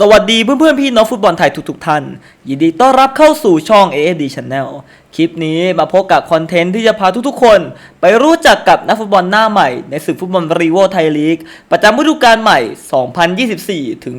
สวัสดีเพื่อนๆพี่น้องฟุตบอลไทยทุกๆท่าน ยินดีต้อนรับเข้าสู่ช่อง AFD Channel คลิปนี้มาพบกับคอนเทนต์ที่จะพาทุกๆคน ไปรู้จักกับนักฟุตบอลหน้าใหม่ในศึกฟุตบอลรีโวไทยลีก ประจำฤดูกาลใหม่ 2024 ถึง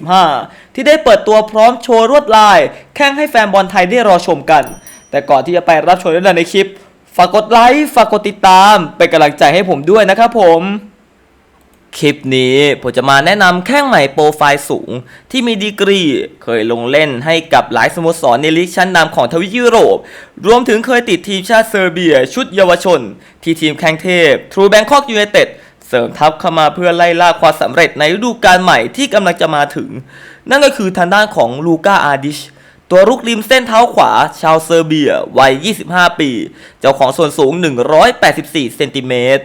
2025 ที่ได้เปิดตัวพร้อมโชว์รวดลาย แข่งให้แฟนบอลไทยได้รอชมกัน แต่ก่อนที่จะไปรับชมเรื่องในคลิป ฝากกดไลค์ฝากกดติดตามเป็นกำลังใจให้ผมด้วยนะครับผม คลิปนี้ผมจะมาแนะนำแข้งใหม่โปรไฟล์สูง ที่มีดีกรี เคยลงเล่นให้กับหลายสโมสรในลีกชั้นนำของทวีปยุโรป รวมถึงเคยติดทีมชาติเซอร์เบีย ชุดเยาวชน ที่ทีมแข้งเทพทรูแบงคอกยู n นเต็ดเสริมทัพเข้ามาเพื่อไล่ล่าความสำเร็จในฤดูกาลใหม่ที่กำลังจะมาถึง นั่นก็คือทางด้านของลูก้าอาดิชตัวรุกริมเส้นเท้าขวา ชาวเซอร์เบียวัย 25 ปี เจ้าของส่วนสูง 184 เซนติเมตร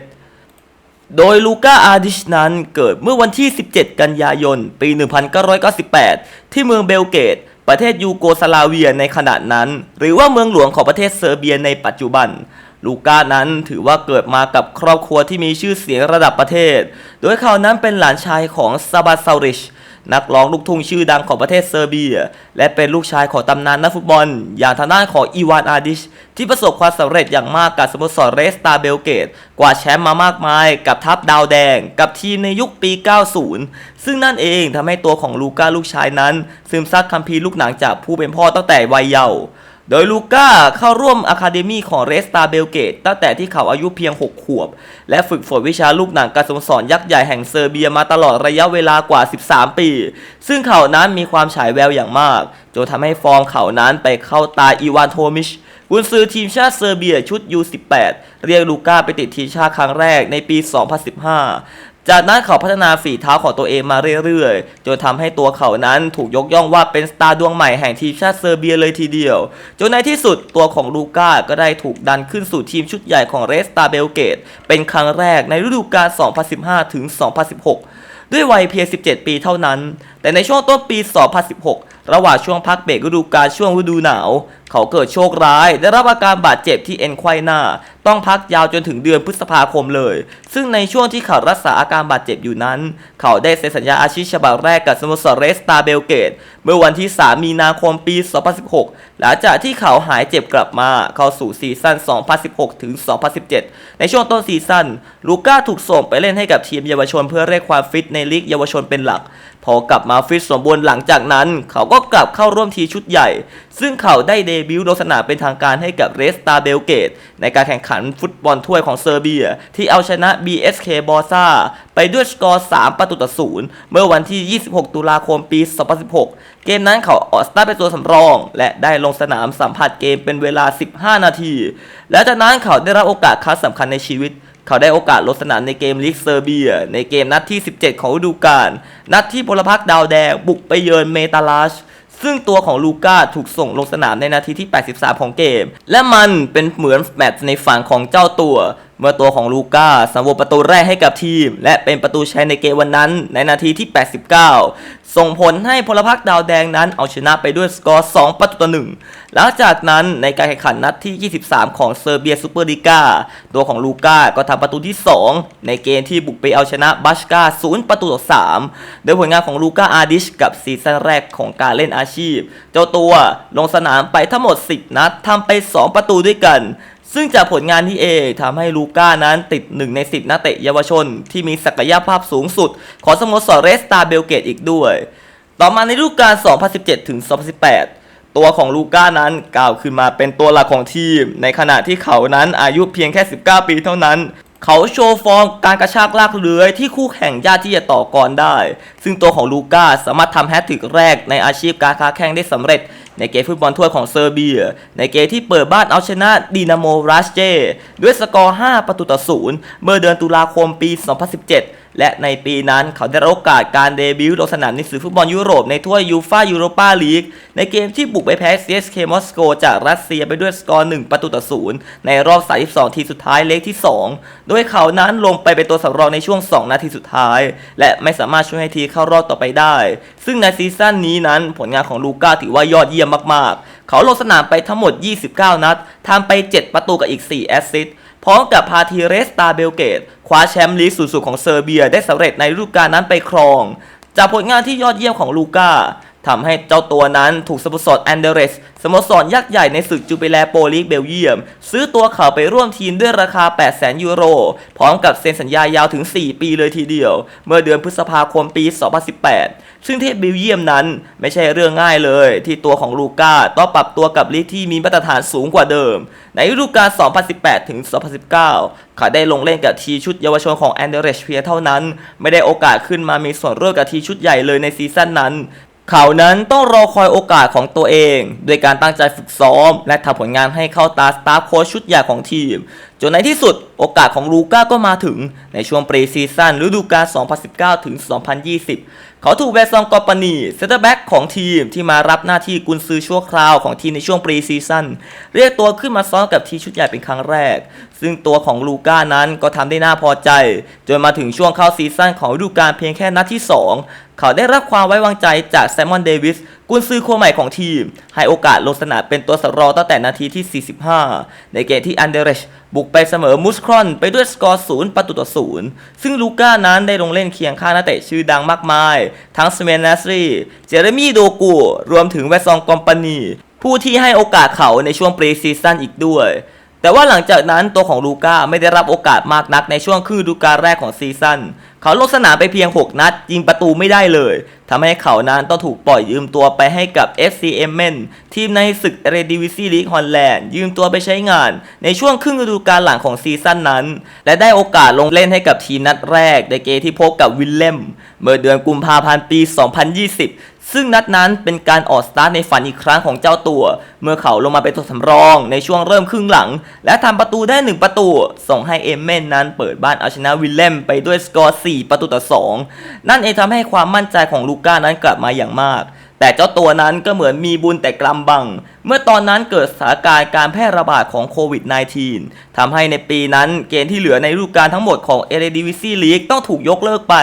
โดยลูก้าอาดิชนั้นเกิดเมื่อวันที่ 17 กันยายน ปี 1998 ที่เมืองเบลเกต ประเทศยูโกสลาเวียในขณะนั้น หรือว่าเมืองหลวงของประเทศเซอร์เบียในปัจจุบัน ลูก้านั้นถือว่าเกิดมากับครอบครัวที่มีชื่อเสียงระดับประเทศ โดยเขานั้นเป็นหลานชายของซาบาซาริช นักร้องลูกทุ่งชื่อดังของประเทศเซอร์เบีย และเป็นลูกชายของตำนานนักฟุตบอล อย่างทางด้านของอีวานอาดิช ที่ประสบความสำเร็จอย่างมากกับสโมสรเรสตาเบลเกต กว่าแชมป์มามากมาย กับทัพดาวแดง กับทีมในยุคปี 90 ซึ่งนั่นเองทำให้ตัวของลูก้าลูกชายนั้น ซึมซับคัมภีร์ลูกหนังจากผู้เป็นพ่อตั้งแต่วัยเยาว์ โดยลูก้าเข้าร่วมอะคาเดมีของเรสตาเบลเกตตั้งแต่ที่เขาอายุเพียง 6 ขวบ และฝึกฝนวิชาลูกหนังการสโมสรยักษ์ใหญ่แห่งเซอร์เบียมาตลอดระยะเวลากว่า 13 ปี ซึ่งเขานั้นมีความฉายแววอย่างมาก จนทำให้ฟอร์มเขานั้นไปเข้าตาอีวานโทมิชกุนซือทีมชาติเซอร์เบียชุด U18 เรียกลูก้าไปติดทีมชาติครั้งแรกในปี 2015 จากนั้นเขาพัฒนาฝีเท้าของตัวเองมาเรื่อยๆ จนทำให้ตัวเขานั้นถูกยกย่องว่าเป็นสตาร์ดวงใหม่แห่งทีมชาติเซอร์เบียเลยทีเดียว จนในที่สุดตัวของลูก้าก็ได้ถูกดันขึ้นสู่ทีมชุดใหญ่ของเรสตาเบลเกต เป็นครั้งแรกในฤดูกาล 2015 ถึง 2016 ด้วยวัยเพียง 17 ปีเท่านั้น แต่ในช่วงต้นปี 2016 ระหว่างช่วงพักเบรกฤดูกาลช่วงฤดูหนาว เขาเกิดโชคร้าย ได้รับอาการบาดเจ็บที่เอ็นไขว้หน้า ต้องพักยาวจนถึงเดือนพฤษภาคมเลย ซึ่งในช่วงที่เขารักษาอาการบาดเจ็บอยู่นั้น เขาได้เซ็นสัญญาอาชีพฉบับแรกกับสโมสรเรสตาเบลเกต เมื่อวันที่ 3 มีนาคมปี 2016 หลังจากที่เขาหายเจ็บกลับมา เข้าสู่ซีซั่น 2016 ถึง 2017 ในช่วงต้นซีซั่น ลูก้าถูกส่งไปเล่นให้กับทีมเยาวชนเพื่อเรียกความฟิตในลีกเยาวชนเป็นหลัก พอกลับมาฟิตสมบูรณ์หลังจากนั้น เขาก็กลับเข้าร่วมทีชุดใหญ่ ซึ่งเขาได้เดบิวต์ลงสนามเป็นทางการให้กับเรสตาเบลเกตในการแข่งขันฟุตบอลถ้วยของเซอร์เบีย ที่เอาชนะ BSK บอซ่าไปด้วยสกอร์ 3 ประตูต่อศูนย์เมื่อวันที่ 26 ตุลาคมปี 2016 เกมนั้นเขาออกสตาร์ทเป็นตัวสำรอง และได้ลงสนามสัมผัสเกมเป็นเวลา 15 นาที และจากนั้นเขาได้รับโอกาสครั้งสำคัญในชีวิตเขาได้โอกาสลงสนามในเกมลีกเซอร์เบีย ในเกมนัดที่ 17 ของฤดูกาล นัดที่พลพรรคดาวแดงบุกไปเยือนเมตาลาช ซึ่งตัวของลูก้าถูกส่งลงสนามในนาทีที่ 83 ของเกม และมันเป็นเหมือนแมตช์ในฝันของเจ้าตัว เมื่อตัวของลูก้าสำรวจประตูแรกให้กับทีม และเป็นประตูชัยในเกมวันนั้นในนาทีที่ 89 ส่งผลให้พลพรรคดาวแดงนั้นเอาชนะไปด้วยสกอร์ 2 ประตูต่อหนึ่งหลังจากนั้นในการแข่งขันนัดที่ 23 ของเซอร์เบียซูเปอร์ลีกาตัวของลูก้าก็ทำประตูที่ 2 ในเกมที่บุกไปเอาชนะบัชกา0 ประตูต่อ 3 โดยผลงานของลูก้าอาดิชกับซีซั่นแรกของการเล่นอาชีพ เจ้าตัวลงสนามไปทั้งหมด 10 นัดทำไป 2 ประตูด้วยกัน ซึ่งจากผลงานที่เอทำให้ลูก้านั้นติด 1 ใน 10 นักเตะเยาวชน ที่มีศักยภาพสูงสุด ของสโมสรเรสตาเบลเกตอีกด้วย ต่อมาในฤดูกาล 2017 ถึง 2018 ตัวของลูก้านั้นก้าวขึ้นมาเป็นตัวหลักของทีม ในขณะที่เขานั้นอายุเพียงแค่ 19 ปีเท่านั้น เขาโชว์ฟอร์มการกระชากลากเลื้อยที่คู่แข่งยากที่จะต่อกรได้ ซึ่งตัวของลูก้าสามารถทำแฮตทริกแรกในอาชีพการค้าแข่งได้สำเร็จ ในเกมฟุตบอลถ้วยของเซอร์เบีย ในเกมที่เปิดบ้านเอาชนะดีนาโมรัสเจ ด้วยสกอร์ 5 ประตูต่อ 0 เมื่อเดือนตุลาคมปี 2017 และในปีนั้นเขาได้รับโอกาสการเดบิวต์ลงสนามในศึกฟุตบอลยุโรปในถ้วยยูฟายูโรปาลีกในเกมที่บุกไปแพ้ CSK มอสโกจากรัสเซียไปด้วยสกอร์ 1 ประตูต่อศูนย์ในรอบ 32 ทีสุดท้ายเลกที่ 2 โดยเขานั้นลงไปเป็นตัวสำรองในช่วง 2 นาทีสุดท้าย และไม่สามารถช่วยให้ทีมเข้ารอบต่อไปได้ ซึ่งในซีซั่นนี้นั้นผลงานของลูก้าถือว่ายอดเยี่ยมมากๆ เขาลงสนามไปทั้งหมด 29 นัดทำไป 7 ประตูกับอีก 4 แอสซิสต์พร้อมกับพาทีเรสตาเบลเกตคว้าแชมป์ลีกสูงสุดของเซอร์เบียได้สำเร็จในฤดูกาลนั้นไปครอง จากผลงานที่ยอดเยี่ยมของลูก้า ทำให้เจ้าตัวนั้นถูกสโมสรแอนเดเรสสโมสรยักษ์ใหญ่ในศึกจูเปแลโปลีกเบลเยียม ซื้อตัวเขาไปร่วมทีมด้วยราคา 800,000 ยูโร พร้อมกับเซ็นสัญญายาวถึง 4 ปีเลยทีเดียว เมื่อเดือนพฤษภาคมปี 2018 ซึ่งที่เบลเยียมนั้นไม่ใช่เรื่องง่ายเลย ที่ตัวของลูก้าต้องปรับตัวกับลีกที่มีมาตรฐานสูงกว่าเดิม ในฤดูกาล 2018 ถึง 2019 เขาได้ลงเล่นกับทีชุดเยาวชนของแอนเดเรชเพียงเท่านั้น ไม่ได้โอกาสขึ้นมามีส่วนร่วมกับทีชุดใหญ่เลยในซีซั่นนั้น เขานั้นต้องรอคอยโอกาสของตัวเอง โดยการตั้งใจฝึกซ้อม และทำผลงานให้เข้าตาสตาฟโค้ชชุดใหญ่ของทีม จนในที่สุดโอกาสของลูก้าก็มาถึงในช่วงปรีซีซั่นฤดูกาล 2019 ถึง 2020 เขาถูกแวซองกอปานีเซนเตอร์แบ็กของทีมที่มารับหน้าที่กุนซือชั่วคราวของทีมในช่วงปรีซีซั่นเรียกตัวขึ้นมาซ้อมกับทีมชุดใหญ่เป็นครั้งแรก ซึ่งตัวของลูก้านั้นก็ทำได้น่าพอใจ จนมาถึงช่วงเข้าซีซั่นของฤดูกาลเพียงแค่นัดที่ 2 เขาได้รับความไว้วางใจจากแซมมอนเดวิส กุนซือคนใหม่ของทีม ให้โอกาสลงสนามเป็นตัวสำรองตั้งแต่นาทีที่ 45 ในเกมที่อันเดเรชบุกไปเสมอมุสครอนไปด้วยสกอร์ศูนย์ประตูต่อศูนย์ซึ่งลูก้านั้นได้ลงเล่นเคียงข้างนักเตะชื่อดังมากมาย ทั้งสเมนนัสรีเจเรมีโดกู รวมถึงแวซองกอมปานีผู้ที่ให้โอกาสเขาในช่วงปรีซีซั่นอีกด้วย แต่ว่าหลังจากนั้นตัวของลูก้าไม่ได้รับโอกาสมากนักในช่วงครึ่งฤดูกาลแรกของซีซั่น เขาลงสนามไปเพียง 6 นัด ยิงประตูไม่ได้เลยทำให้เขานั้นต้องถูกปล่อยยืมตัวไปให้กับ FC e m m e n ทีมในศึกเรดิวิซีลีกฮอลแลนด์ยืมตัวไปใช้งาน ในช่วงครึ่งฤดูกาลหลังของซีซั่นนั้น และได้โอกาสลงเล่นให้กับทีมนัดแรกในเกมที่พบกับวิลเลมเมื่อเดือนกุมภาพันธ์ปี 2020ซึ่งนัดนั้นเป็นการออกสตาร์ทในฝันอีกครั้งของเจ้าตัว เมื่อเขาลงมาเป็นตัวสำรองในช่วงเริ่มครึ่งหลัง และทำประตูได้ 1 ประตู ส่งให้เอมเมนนั้นเปิดบ้านเอาชนะวิลเลมไปด้วยสกอร์4 ประตูต่อ 2 นั่นเองทำให้ความมั่นใจของลูก้านั้นกลับมาอย่างมาก แต่เจ้าตัวนั้นก็เหมือนมีบุญแต่กำบัง เมื่อตอนนั้นเกิดสถานการณ์การแพร่ระบาดของโควิด -19 ทำให้ในปีนั้นเกมที่เหลือในฤดูกาลทั้งหมดของเอเรดิวิซีลีกต้องถูกยกเลิกไป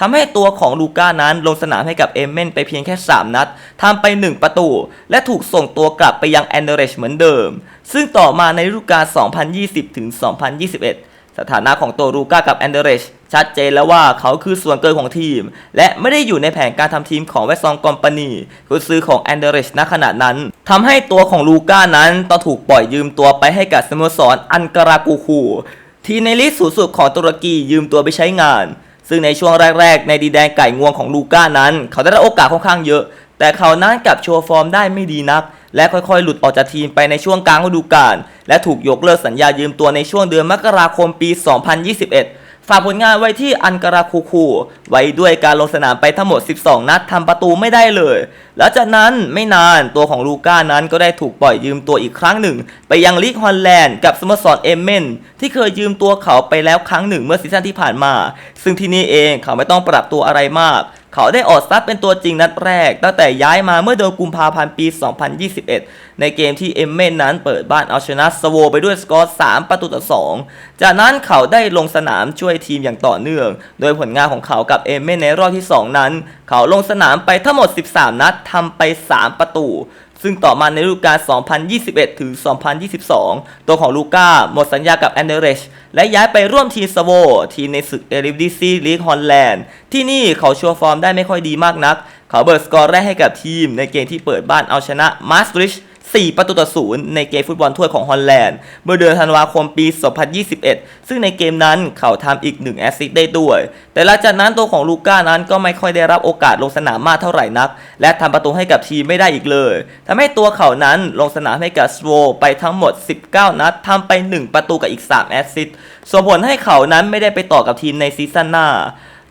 ทำให้ตัวของลูก้านั้นลงสนามให้กับเอเมนไปเพียงแค่ 3 นัดทำไป 1 ประตู และถูกส่งตัวกลับไปยังแอนเดเรชเหมือนเดิม ซึ่งต่อมาในฤดูกาล2020-2021 สถานะของตัวลูก้ากับแอนเดเรชชัดเจนแล้วว่าเขาคือส่วนเกินของทีม และไม่ได้อยู่ในแผนการทำทีมของเวสซองกอมปานีกุซื้อของแอนเดเรชณขณะนั้นทำให้ตัวของลูก้านั้นต้องถูกปล่อยยืมตัวไปให้กับสโมสรอันการากูคูทีมในลีกสูงสุดของตุรกียืมตัวไปใช้งาน ซึ่งในช่วงแรก ๆ ในดีแดนไก่งวงของลูก้านั้น เขาได้รับโอกาสค่อนข้างเยอะ แต่เขานั้นกลับโชว์ฟอร์มได้ไม่ดีนัก และค่อยๆ หลุดออกจากทีมไปในช่วงกลางฤดูกาล และถูกยกเลิกสัญญายืมตัวในช่วงเดือนมกราคมปี 2021 ฝากผลงานไว้ที่อันการาคูคูไว้ด้วยการลงสนามไปทั้งหมด 12 นัดทำประตูไม่ได้เลยแล้วจากนั้นไม่นานตัวของลูก้านั้นก็ได้ถูกปล่อยยืมตัวอีกครั้งหนึ่ง ไปยังลีกฮอลแลนด์กับสโมสรเอเมนที่เคยยืมตัวเขาไปแล้วครั้งหนึ่งเมื่อซีซั่นที่ผ่านมา ซึ่งที่นี่เองเขาไม่ต้องปรับตัวอะไรมาก เขาได้ออกสตาร์ทเป็นตัวจริงนัดแรก ตั้งแต่ย้ายมาเมื่อเดือนกุมภาพันธ์ปี 2021 ในเกมที่เอมเมนนั้นเปิดบ้านเอาชนะสโวไปด้วยสกอร์ 3 ประตูต่อ 2 จากนั้นเขาได้ลงสนามช่วยทีมอย่างต่อเนื่อง โดยผลงานของเขากับเอมเมนในรอบที่ 2 นั้น เขาลงสนามไปทั้งหมด 13 นัดทำไป 3 ประตู ซึ่งต่อมาในฤดูกาล 2021 ถึง 2022 ตัวของลูก้าหมดสัญญากับแอนเดเรชและย้ายไปร่วมทีมสโว ทีมในศึกเอริดิซีลีกฮอลแลนด์ ที่นี่เขาโชัวร์ฟอร์มได้ไม่ค่อยดีมากนัก เขาเบิร์สกอร์แรกให้กับทีมในเกมที่เปิดบ้านเอาชนะมาสตริช 4 ประตูต่อศูนย์ในเกมฟุตบอลถ้วยของฮอลแลนด์ เมื่อเดือนธันวาคมปี 2021 ซึ่งในเกมนั้นเขาทำอีก 1 แอสซิสต์ได้ด้วย แต่หลังจากนั้นตัวของลูก้านั้นก็ไม่ค่อยได้รับโอกาสลงสนามมากเท่าไหร่นัก และทำประตูให้กับทีมไม่ได้อีกเลยทำให้ตัวเขานั้นลงสนามให้กับสโวไปทั้งหมด 19 นัดทำไป 1 ประตูกับอีก 3 แอสซิสต์ส่งผลให้เขานั้นไม่ได้ไปต่อกับทีมในซีซั่นหน้า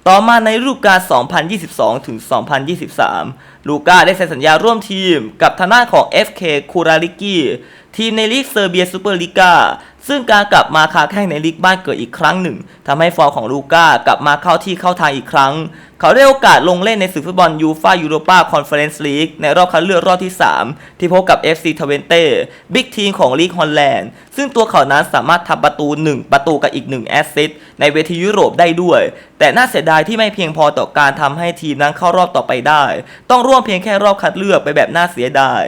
ต่อมาในฤดูกาล 2022 ถึง 2023 ลูก้าได้เซ็นสัญญาร่วมทีมกับทางด้านของ FK คูราลิกีทีมในลีกเซอร์เบียซูเปอร์ลีกาซึ่งการกลับมาค้าแข่งในลีกบ้านเกิดอีกครั้งหนึ่งทำให้ฟอร์มของลูก้ากลับมาเข้าที่เข้าทางอีกครั้ง เขาได้โอกาสลงเล่นในศึกฟุตบอลยูฟายูโรปาคอนเฟอเรนซ์ลีกในรอบคัดเลือกรอบที่ 3 ที่พบกับ FC ทเวนเต้บิ๊กทีมของลีกฮอลแลนด์ ซึ่งตัวเขานั้นสามารถทำประตู 1 ประตูกับอีก 1 แอสซิสต์ในเวทียุโรปได้ด้วย แต่น่าเสียดายที่ไม่เพียงพอต่อการทำให้ทีมนั้นเข้ารอบต่อไปได้ ต้องร่วมเพียงแค่รอบคัดเลือกไปแบบน่าเสียดาย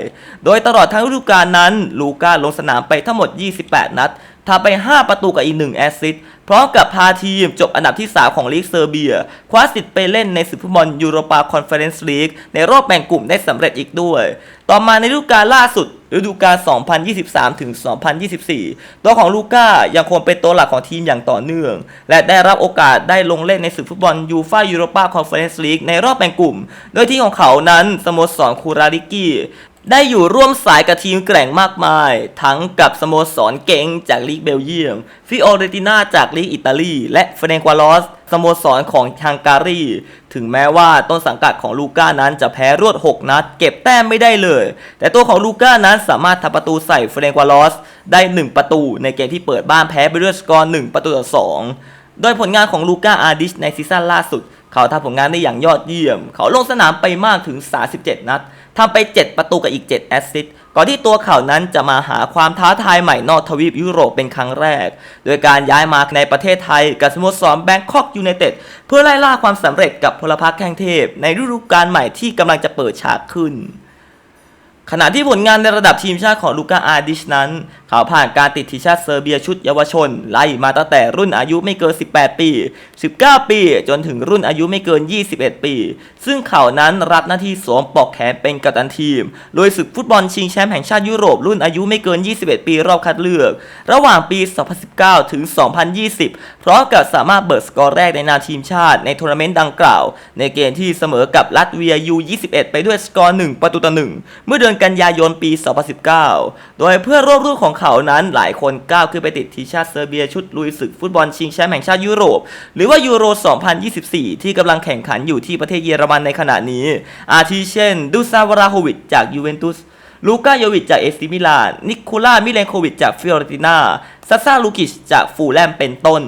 โดยตลอดทั้งฤดูกาลนั้น ลูก้าลงสนามไปทั้งหมด 28 นัด ทำไป 5 ประตูกับอีก 1 แอสซิสต์พร้อมกับพาทีมจบอันดับที่ 3 ของลีกเซอร์เบีย คว้าสิทธิ์ไปเล่นในศึกฟุตบอลยูโรปาคอนเฟอเรนซ์ลีกในรอบแบ่งกลุ่มได้สำเร็จอีกด้วย ต่อมาในฤดูกาลล่าสุดฤดูกาล 2023 ถึง 2024 ตัวของลูก้ายังคงเป็นตัวหลักของทีมอย่างต่อเนื่อง และได้รับโอกาสได้ลงเล่นในศึกฟุตบอลยูฟายูโรปาคอนเฟอเรนซ์ลีกในรอบแบ่งกลุ่ม โดยที่ของเขานั้นสโมสรคูราริกี้ ได้อยู่ร่วมสายกับทีมแกร่งมากมาย ทั้งกับสโมสรเก่งจากลีกเบลเยียม ฟิโอเรติน่าจากลีกอิตาลี และเฟเรนควาลอสสโมสรของฮังการี ถึงแม้ว่าต้นสังกัดของลูก้านั้นจะแพ้รวด 6 นัด เก็บแต้มไม่ได้เลย แต่ตัวของลูก้านั้นสามารถทำประตูใส่เฟเรนควาลอสได้ 1 ประตู ในเกมที่เปิดบ้านแพ้ไปด้วยสกอร์ 1 ประตูต่อ 2 โดยผลงานของลูก้าอาดิชในซีซั่นล่าสุด เขาทำผลงานได้อย่างยอดเยี่ยม เขาลงสนามไปมากถึง 37 นัด ทำไป 7 ประตูกับอีก 7 แอสซิสต์ก่อนที่ตัวเขานั้นจะมาหาความท้าทายใหม่นอกทวีปยุโรปเป็นครั้งแรก โดยการย้ายมาในประเทศไทยกับสโมสรแบงคอกยูไนเต็ดเพื่อไล่ล่าความสำเร็จกับพลพรรคแข้งเทพ ในฤดูกาลใหม่ที่กำลังจะเปิดฉากขึ้น ขณะที่ผลงานในระดับทีมชาติของลูก้าอาดิชนั้น เขาผ่านการติดทีมชาติเซอร์เบียชุดเยาวชน ไล่มาตั้งแต่รุ่นอายุไม่เกิน 18 ปี 19 ปี จนถึงรุ่นอายุไม่เกิน 21 ปี ซึ่งเขานั้นรับหน้าที่สวมปลอกแขนเป็นกัปตันทีม โดยศึกฟุตบอลชิงแชมป์แห่งชาติยุโรปรุ่นอายุไม่เกิน 21 ปีรอบคัดเลือก ระหว่างปี 2019 ถึง 2020 พร้อมกับสามารถเบิดสกอร์แรกในนามทีมชาติในทัวร์นาเมนต์ดังกล่าว ในเกมที่เสมอกับลัตเวีย U21 ไปด้วยสกอร์ 1 ประตูต่อ 1 เมื่อเดือนกันยายนปี 2019 โดยเพื่อนร่วมรุ่นของเขานั้นหลายคนก้าวขึ้นไปติดทีมชาติเซอร์เบียชุดลุยศึกฟุตบอลชิงแชมป์แห่งชาติยุโรป หรือว่ายูโร 2024 ที่กำลังแข่งขันอยู่ที่ประเทศเยอรมันในขณะนี้ อาทิเช่น ดูซาวราโฮวิชจากยูเวนตุสลูก้าโยวิชจากเอซิมิลานนิโคล่ามิเลนโควิชจากฟิออรติน่าซัสซาลูกิชจากฟูแลมเป็นต้น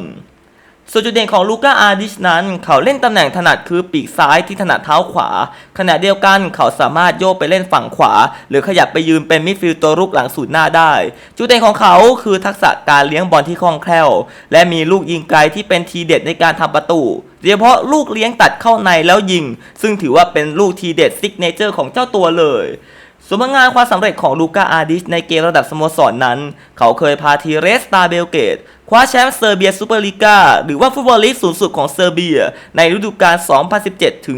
ส่วนจุดเด่นของลูก้าอาดิชนั้น เขาเล่นตำแหน่งถนัดคือปีกซ้ายที่ถนัดเท้าขวา ขณะเดียวกันเขาสามารถโยกไปเล่นฝั่งขวา หรือขยับไปยืนเป็นมิดฟิลด์ตัวรุกหลังสูนหน้าได้ จุดเด่นของเขาคือทักษะการเลี้ยงบอลที่คล่องแคล่ว และมีลูกยิงไกลที่เป็นทีเด็ดในการทำประตูโดยเฉพาะลูกเลี้ยงตัดเข้าในแล้วยิง ซึ่งถือว่าเป็นลูกทีเด็ดซิกเนเจอร์ของเจ้าตัวเลย ส่วนผลงานความสำเร็จของลูก้าอาดิชในเกมระดับสโมสรนนั้น เขาเคยพาทีเรสตาเบลเกตคว้าแชมป์เซอร์เบียซูเปอร์ลีกาหรือว่าฟุตบอลลีกสูงสุดของเซอร์เบีย ในฤดูกาล 2017 ถึง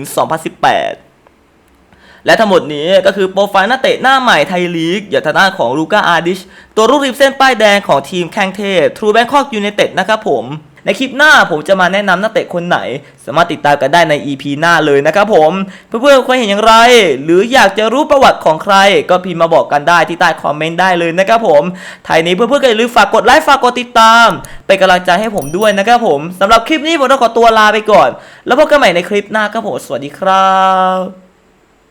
2018และทั้งหมดนี้ก็คือโปรไฟล์นักเตะหน้าใหม่ไทยลีก อย่างทางด้านของลูก้าอาดิช ตัวรูปริมเส้นป้ายแดงของทีมแข้งเทพทรูแบงคอกยูไนเต็ดนะครับผม ในคลิปหน้าผมจะมาแนะนำนักเตะคนไหน สามารถติดตามกันได้ใน EP หน้าเลยนะครับผม เพื่อนๆเคยเห็นอย่างไร หรืออยากจะรู้ประวัติของใคร ก็พิมพ์มาบอกกันได้ที่ใต้คอมเมนต์ได้เลยนะครับผมท้ายนี้เพื่อนๆก็อย่าลืมฝากกดไลค์ฝากกดติดตาม เป็นกำลังใจให้ผมด้วยนะครับผมสำหรับคลิปนี้ผมต้องขอตัวลาไปก่อน แล้วพบกันใหม่ในคลิปหน้าครับผมสวัสดีครับ